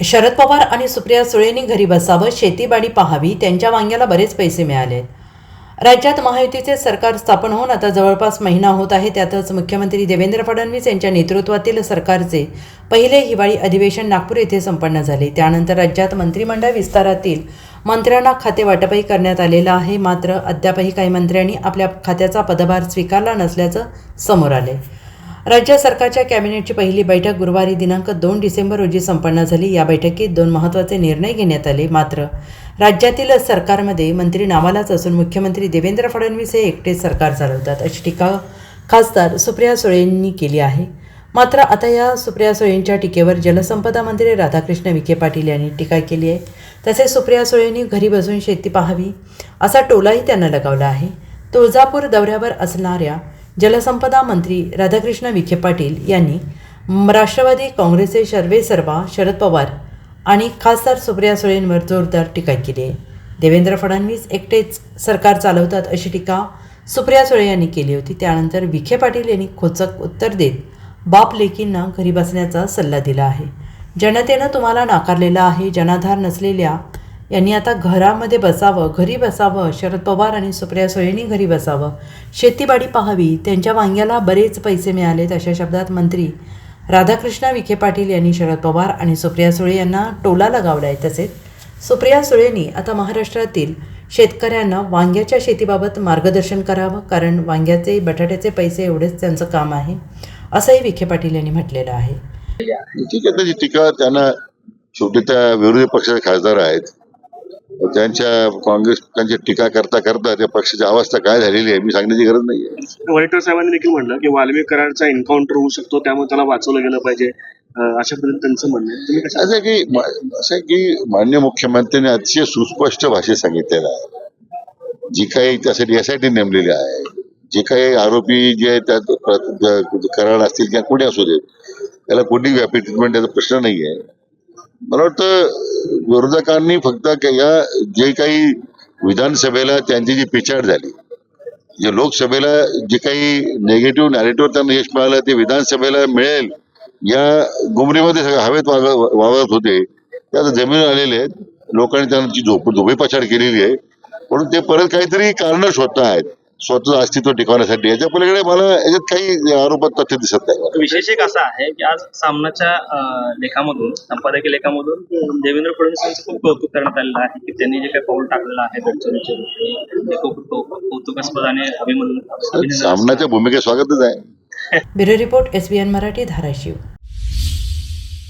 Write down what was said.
शरद पवार आणि सुप्रिया सुळेंनी घरी बसावं शेतीबाडी पाहावी त्यांच्या वांग्याला बरेच पैसे मिळाले. राज्यात महायुतीचे सरकार स्थापन होऊन आता जवळपास महिना होत आहे त्यातच मुख्यमंत्री देवेंद्र फडणवीस यांच्या नेतृत्वातील सरकारचे पहिले हिवाळी अधिवेशन नागपूर येथे संपन्न झाले. त्यानंतर राज्यात मंत्रिमंडळ विस्तारातील मंत्र्यांना खाते वाटपही करण्यात आलेलं आहे मात्र अद्यापही काही मंत्र्यांनी आपल्या खात्याचा पदभार स्वीकारला नसल्याचं समोर आले राज्य सरकारच्या कॅबिनेटची पहिली बैठक गुरुवारी दिनांक दोन डिसेंबर रोजी संपन्न झाली. या बैठकीत दोन महत्त्वाचे निर्णय घेण्यात आले. मात्र राज्यातील सरकारमध्ये मंत्री नावालाच असून मुख्यमंत्री देवेंद्र फडणवीस हे एकटेच सरकार चालवतात अशी टीका खासदार सुप्रिया सुळेंनी केली आहे. मात्र आता या सुप्रिया सुळेंच्या टीकेवर जलसंपदा मंत्री राधाकृष्ण विखे पाटील यांनी टीका केली आहे. तसेच सुप्रिया सुळेंनी घरी बसून शेती पाहावी असा टोलाही त्यांना लगावला आहे. तुळजापूर दौऱ्यावर असणाऱ्या जलसंपदा मंत्री राधाकृष्ण विखे पाटील यांनी राष्ट्रवादी काँग्रेसचे सर्वे सर्वा शरद पवार आणि खासदार सुप्रिया सुळेंवर जोरदार टीका केली आहे. देवेंद्र फडणवीस एकटेच सरकार चालवतात अशी टीका सुप्रिया सुळे यांनी केली होती. त्यानंतर विखे पाटील यांनी खोचक उत्तर देत बाप लेकींना घरी बसण्याचा सल्ला दिला आहे. जनतेनं तुम्हाला नाकारलेलं आहे जनाधार नसलेल्या यांनी आता घरामध्ये बसावं घरी बसावं शरद पवार आणि सुप्रिया सुळेंनी घरी बसावं. शेतीबाडी पाहावी त्यांच्या वांग्याला बरेच पैसे मिळालेत अशा शब्दात मंत्री राधाकृष्ण विखे पाटील यांनी शरद पवार आणि सुप्रिया सुळे यांना टोला लगावला आहे तसेच सुप्रिया सुळेंनी आता महाराष्ट्रातील शेतकऱ्यांना वांग्याच्या शेतीबाबत मार्गदर्शन करावं कारण वांग्याचे बटाट्याचे पैसे एवढेच त्यांचं काम आहे असंही विखे पाटील यांनी म्हटलेलं आहे. ठीक आहे त्याची टीका त्यांना शेवटी त्या विरोधी पक्षाचे खासदार आहेत. त्यांच्या काँग्रेस त्यांची टीका करता करता त्या पक्षाची अवस्था काय झालेली आहे मी सांगण्याची गरज नाही वडेट्टर साहेबांनी देखील म्हटलं की वाल्मिक करारचा एन्काउंटर होऊ शकतो त्यामुळे त्याला वाचवलं गेलं पाहिजे. अशा पद्धतीने त्यांचं म्हणणं असं की असं की मान्य मुख्यमंत्र्यांनी अतिशय सुस्पष्ट भाषेत सांगितलेलं आहे. जी काही त्यासाठी एसआयटी नेमलेली आहे जे काही आरोपी जे त्यात करार असतील किंवा कोणी असू देत त्याला कोणी व्यापी ट्रीटमेंट याचा प्रश्न नाही आहे मला वाटतं विरोधकांनी फक्त या जे काही विधानसभेला त्यांची जी पिछाड झाली जे लोकसभेला जे काही नेगेटिव्ह नॅरेटिव्ह त्यांना यश मिळालं ते विधानसभेला मिळेल या गुमरीमध्ये सगळं हवेत वाग- वावरत होते. ते आता जमीन आलेले आहेत. लोकांनी त्यांची झोप झोपी पछाड केलेली आहे. म्हणून ते परत काहीतरी कारण शोधत आहेत स्वतःचं अस्तित्व टिकवण्यासाठी. याच्या पलीकडे मला याच्यात काही आरोपात तथ्य दिसत नाही. विशेष एक असा आहे की आज सामनाच्या लेखामधून संपादकीय लेखामधून देवेंद्र फडणवीस यांचं खूप कौतुक करण्यात आलेलं आहे की त्यांनी जे काही पाऊल टाकलेलं आहे गडचिरोलीच्या खूप कौ- कौतुकास्पद आणि अभिमन सामनाच्या भूमिकेत स्वागतच आहे. Bureau report S B N Marathi Dharashiv.